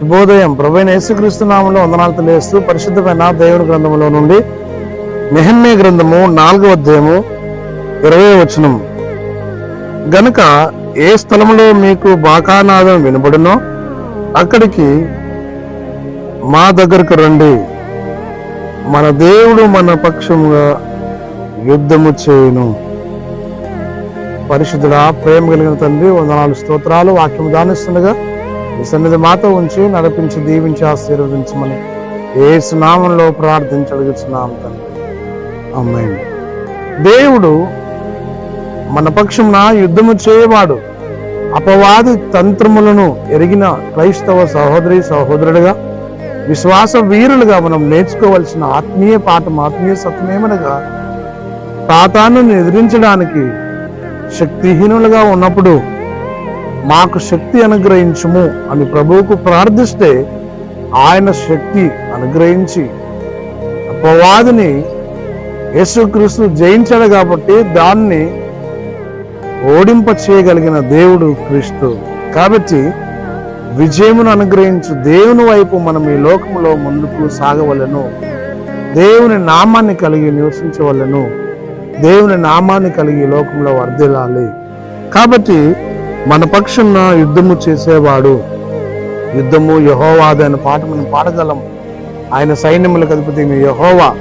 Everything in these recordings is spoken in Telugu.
శుభోదయం. ప్రభైన యేసుక్రీస్తునామంలో వందనాలు తెలియస్తూ పరిశుద్ధమైన దేవుని గ్రంథంలో నుండి మెహమ్మే గ్రంథము నాలుగవ అధ్యాయము ఇరవై వచనం. గనుక ఏ స్థలములో మీకు బాకానాదం వినబడునో అక్కడికి మా దగ్గరకు రండి. మన దేవుడు మన పక్షముగా యుద్ధము చేయును. పరిశుద్ధుడా ప్రేమ కలిగిన తండ్రి వందనాలు స్తోత్రాలు వాక్యం దానిస్తుండగా నీ సన్నిధి మాతో ఉంచి నడిపించి దీవించి ఆశీర్వదించమని ఏ సునామంలో ప్రార్థించగలుగుతున్నాం తండ్రి. అమ్మాయి దేవుడు మన పక్షమున యుద్ధము చేయవాడు. అపవాది తంత్రములను ఎరిగిన క్రైస్తవ సహోదరి సహోదరుడుగా విశ్వాస వీరులుగా మనం నేర్చుకోవలసిన ఆత్మీయ పాఠం ఆత్మీయ సత్యమేమనగా తాతాను ఎదిరించడానికి శక్తిహీనులుగా ఉన్నప్పుడు మాకు శక్తి అనుగ్రహించుము అని ప్రభువుకు ప్రార్థిస్తే ఆయన శక్తి అనుగ్రహించి అపవాదిని యేసుక్రీస్తు జయించాడు కాబట్టి దాన్ని ఓడింప చేయగలిగిన దేవుడు క్రీస్తు. కాబట్టి విజయమును అనుగ్రహించు దేవుని వైపు మనం ఈ లోకంలో ముందుకు సాగవలను. దేవుని నామాన్ని కలిగి నివసించవలను. దేవుని నామాన్ని కలిగి లోకంలో వర్ధిల్లాలి. కాబట్టి మన పక్షున్న యుద్ధము చేసేవాడు. యుద్ధము యహోవాది అనే పాట మనం పాడగలం. ఆయన సైన్యములకు అధిపతి నీ యహోవా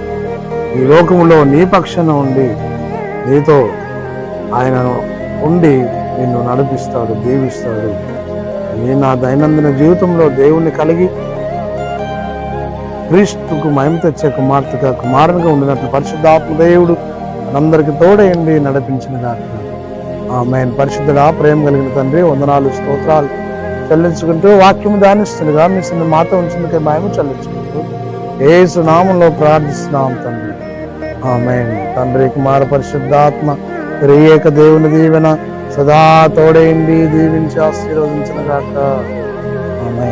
ఈ లోకములో నీ పక్షాన ఉండి నీతో ఆయన ఉండి నిన్ను నడిపిస్తాడు దీవిస్తాడు. నీ నా దైనందిన జీవితంలో దేవుణ్ణి కలిగి క్రీస్తుకు మహిమ తెచ్చే కుమార్తెగా కుమారునిగా ఉండినట్లు పరిశుద్ధాత్మ దేవుడు మనందరికి తోడయండి నడిపించిన దాకా ఆమె పరిశుద్ధుడా ప్రేమ కలిగిన తండ్రి వందనాలు స్తోత్రాలు చెల్లించుకుంటూ వాక్యం దానిస్తుండగా మీ చిన్న మాత ఉంచుందుకే మహిమ చెల్లించుకుంటూ ఏ సునామంలో ప్రార్థిస్తున్నాం తండ్రి. ఆమె తండ్రి కుమార పరిశుద్ధాత్మ త్రియేక దేవుని దీవెన సదా తోడైంది దీవించి ఆశీర్వదించిన గాక. ఆమె